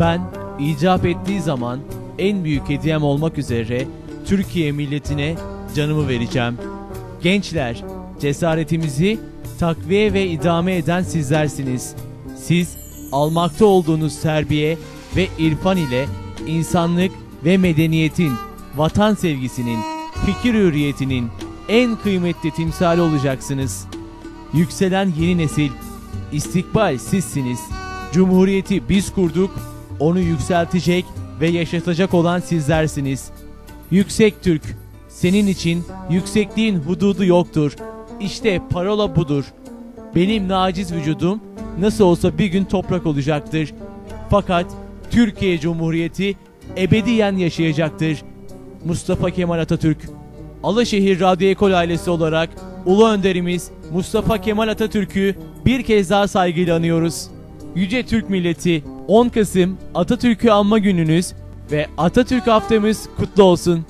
Ben icap ettiği zaman en büyük hediyem olmak üzere Türkiye milletine canımı vereceğim. Gençler, cesaretimizi takviye ve idame eden sizlersiniz. Siz almakta olduğunuz terbiye ve irfan ile insanlık ve medeniyetin, vatan sevgisinin, fikir hürriyetinin en kıymetli timsali olacaksınız. Yükselen yeni nesil, istikbal sizsiniz. Cumhuriyeti biz kurduk, onu yükseltecek ve yaşatacak olan sizlersiniz. Yüksek Türk, senin için yüksekliğin hududu yoktur. İşte parola budur. Benim naciz vücudum nasıl olsa bir gün toprak olacaktır. Fakat Türkiye Cumhuriyeti ebediyen yaşayacaktır. Mustafa Kemal Atatürk Alaşehir Radyo Ekol ailesi olarak Ulu Önderimiz Mustafa Kemal Atatürk'ü bir kez daha saygıyla anıyoruz. Yüce Türk milleti 10 Kasım Atatürk'ü anma gününüz ve Atatürk haftamız kutlu olsun.